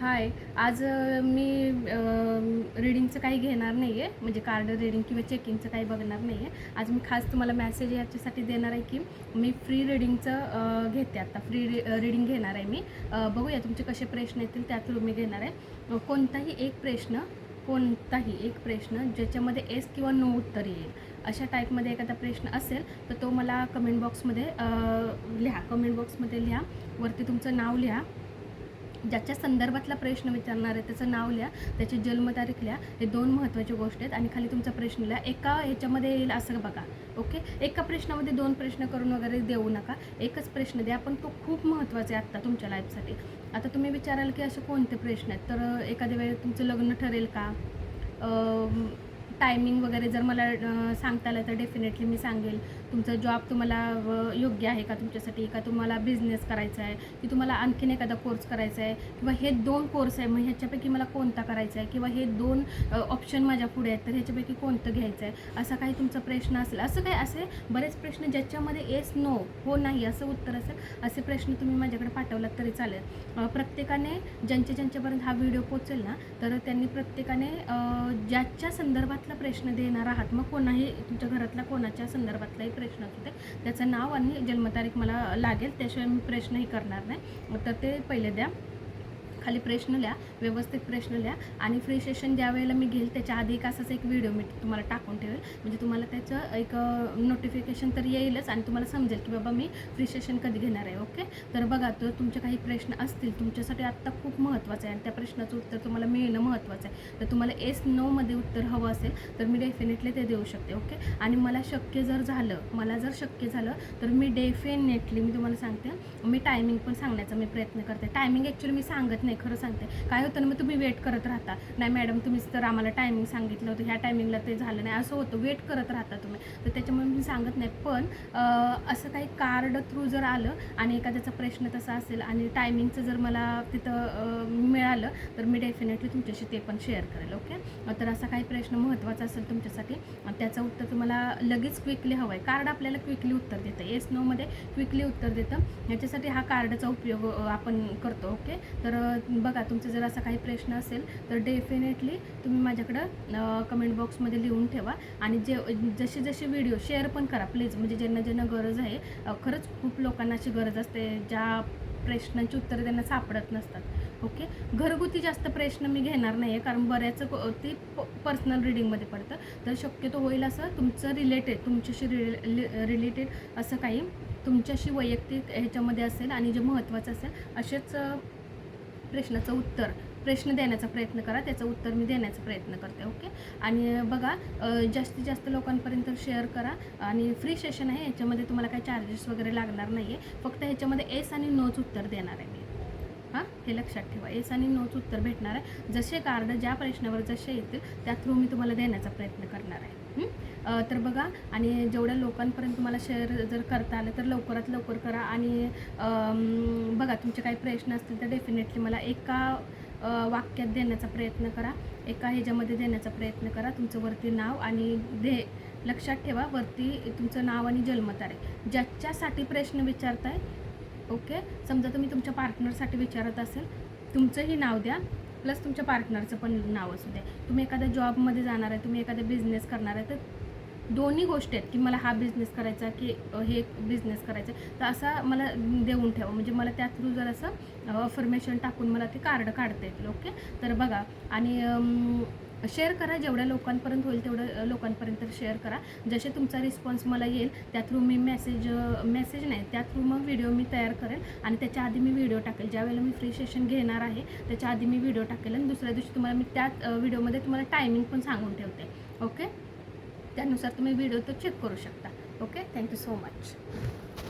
हाय आज मी रीडिंगचं काही घेणार नाही आहे म्हणजे कार्ड रीडिंग किंवा चेकिंगचं काही बघणार नाही आहे आज मी खास तुम्हाला मॅसेज याच्यासाठी देणार आहे की मी फ्री रीडिंगचं घेते आता. फ्री रीडिंग घेणार आहे मी. बघूया तुमचे कसे प्रश्न येतील त्या थ्रू मी घेणार आहे. कोणताही एक प्रश्न कोणताही एक प्रश्न ज्याच्यामध्ये एस किंवा नो उत्तर येईल अशा टाईपमध्ये एखादा प्रश्न असेल तर तो मला कमेंट बॉक्समध्ये लिहा. कमेंट बॉक्समध्ये लिहा. वरती तुमचं नाव लिहा. ज्याच्या संदर्भातला प्रश्न विचारणार आहे त्याचं नाव लिहा त्याची जन्मतारीख लिहा हे दोन महत्त्वाच्या गोष्टी आहेत आणि खाली तुमचा प्रश्न लिहा. एका ह्याच्यामध्ये येईल असं बघा ओके? एका प्रश्नामध्ये दोन प्रश्न करून वगैरे देऊ नका. एकच प्रश्न द्या पण तो खूप महत्त्वाचा आहे आत्ता तुमच्या लाईफसाठी. आता तुम्ही विचाराल की असे कोणते प्रश्न आहेत? तर एखाद्या वेळेस तुमचं लग्न ठरेल का? टायमिंग वगैरे जर मला सांगता आलं तर डेफिनेटली मी सांगेल. तुमचा जॉब तुम्हाला योग्य आहे का तुमच्यासाठी? का तुम्हाला बिझनेस करायचा आहे? की तुम्हाला आणखीन एखादा कोर्स करायचा आहे? किंवा हे दोन कोर्स आहे मग ह्याच्यापैकी मला कोणता करायचा आहे? किंवा हे दोन ऑप्शन माझ्या पुढे आहेत तर ह्याच्यापैकी कोणतं घ्यायचं आहे? असा काही तुमचा प्रश्न असेल असं काही असे बरेच प्रश्न ज्याच्यामध्ये येस नो हो नाही असं उत्तर असेल असे प्रश्न तुम्ही माझ्याकडे पाठवलात तरी चालेल. प्रत्येकाने ज्यांच्या ज्यांच्यापर्यंत हा व्हिडिओ पोचेल ना तर त्यांनी प्रत्येकाने ज्याच्या संदर्भात संदर्भातला प्रश्न देणार आहात? मग कोणाही तुमच्या घरातला कोणाच्या संदर्भातलाही प्रश्न असू दे. त्याचं नाव आणि जन्मतारीख मला लागेल त्याशिवाय मी प्रश्नही करणार नाही. तर ते पहिले द्या. खाली प्रश्न लिहा व्यवस्थित प्रश्न लिहा आणि फ्री सेशन ज्या वेळेला मी घेईल त्याच्या आधी एक असाच एक व्हिडिओ मी तुम्हाला टाकून ठेवेल. म्हणजे तुम्हाला त्याचं एक नोटिफिकेशन तर येईलच आणि तुम्हाला समजेल की बाबा मी फ्री सेशन कधी घेणार आहे ओके तर बघा तर तुमचे काही प्रश्न असतील तुमच्यासाठी आत्ता खूप महत्त्वाचं आहे आणि त्या प्रश्नाचं उत्तर तुम्हाला मिळणं महत्त्वाचं आहे. तर तुम्हाला एस नोमध्ये उत्तर हवं असेल तर मी डेफिनेटली ते देऊ शकते ओके आणि मला शक्य जर झालं मला जर शक्य झालं तर मी डेफिनेटली मी तुम्हाला सांगते मी टायमिंग पण सांगण्याचा मी प्रयत्न करते. टायमिंग ॲक्च्युली मी सांगत नाही खरं सांगते. काय होतं ना मग तुम्ही वेट करत राहता. नाही मॅडम तुम्हीच तर आम्हाला टायमिंग सांगितलं होतं ह्या टायमिंगला ते झालं नाही असं होतं. वेट करत राहता तुम्ही. तर त्याच्यामुळे मी सांगत नाही. पण असं काही कार्ड थ्रू जर आलं आणि एखाद्याचा प्रश्न तसा असेल आणि टायमिंगचं जर मला तिथं मिळालं तर मी डेफिनेटली तुमच्याशी ते पण शेअर करेल ओके तर असा काही प्रश्न महत्त्वाचा असेल तुमच्यासाठी त्याचं उत्तर तुम्हाला लगेच क्विकली हवं आहे कार्ड आपल्याला क्विकली उत्तर देतं. येस नोमध्ये क्विकली उत्तर देतं. याच्यासाठी हा कार्डचा उपयोग आपण करतो ओके तर बघा तुमचं जर असा काही प्रश्न असेल तर डेफिनेटली तुम्ही माझ्याकडं कमेंट बॉक्समध्ये लिहून ठेवा. आणि जे जसे जसे व्हिडिओ शेअर पण करा प्लीज म्हणजे ज्यांना ज्यांना गरज आहे खरंच खूप लोकांना अशी गरज असते ज्या प्रश्नांची उत्तरं त्यांना सापडत नसतात. ओके घरगुती जास्त प्रश्न मी घेणार नाही आहे कारण बऱ्याच क- ते पर्सनल रिडिंगमध्ये पडतं. तर शक्यतो होईल असं तुमचं रिलेटेड तुमच्याशी रिलेटेड असं काही तुमच्याशी वैयक्तिक ह्याच्यामध्ये असेल आणि जे महत्त्वाचं असेल असेच प्रश्नाचं उत्तर. प्रश्न देण्याचा प्रयत्न करा त्याचं उत्तर मी देण्याचा प्रयत्न करते ओके? आणि बघा जास्तीत जास्त लोकांपर्यंत शेअर करा आणि फ्री सेशन आहे याच्यामध्ये तुम्हाला काही चार्जेस वगैरे लागणार नाही आहे फक्त ह्याच्यामध्ये एस आणि नोच उत्तर देणार आहे मी. हां? हे लक्षात ठेवा. एस आणि नोच उत्तर भेटणार आहे. जसे कार्ड ज्या प्रश्नावर जसे येतील त्या थ्रू मी तुम्हाला देण्याचा प्रयत्न करणार आहे. तर बघा आणि जेवढ्या लोकांपर्यंत तुम्हाला शेअर जर करता आलं तर लवकरात लवकर करा. आणि बघा तुमचे काही प्रश्न असतील तर डेफिनेटली मला एका वाक्यात देण्याचा प्रयत्न करा. एका ह्याच्यामध्ये देण्याचा प्रयत्न करा. तुमचं वरती नाव आणि दे. लक्षात ठेवा वरती तुमचं नाव आणि जन्मतारीख. ज्याच्यासाठी प्रश्न विचारताय ओके? समजा तुम्ही तुमच्या पार्टनरसाठी विचारत असेल तुमचंही नाव द्या प्लस तुमच्या पार्टनरचं पण नाव असू द्या. तुम्ही एखाद्या जॉबमध्ये जाणार आहे तुम्ही एखादा बिझनेस करणार आहे तर दोन्ही गोष्टी आहेत की मला हा बिझनेस करायचा की हे बिझनेस करायचं तर असा मला देऊन ठेवा. म्हणजे मला त्या थ्रू जर असं अफर्मेशन टाकून मला ते कार्ड काढता येतील ओके तर बघा. आणि शेअर करा. जेवढ्या लोकांपर्यंत होईल तेवढं लोकांपर्यंत शेअर करा. जसे तुमचा रिस्पॉन्स मला येईल त्या थ्रू मी मेसेज मेसेज नाही त्या थ्रू मग व्हिडिओ मी तयार करेल. आणि त्याच्या आधी मी व्हिडिओ टाकेल. ज्यावेळेला मी फ्री सेशन घेणार आहे त्याच्या आधी मी व्हिडिओ टाकेल. आणि दुसऱ्या दिवशी तुम्हाला मी त्या व्हिडिओमध्ये तुम्हाला टायमिंग पण सांगून ठेवते ओके त्यानुसार तुम्ही व्हिडिओ तो चेक करू शकता. Okay thank you so much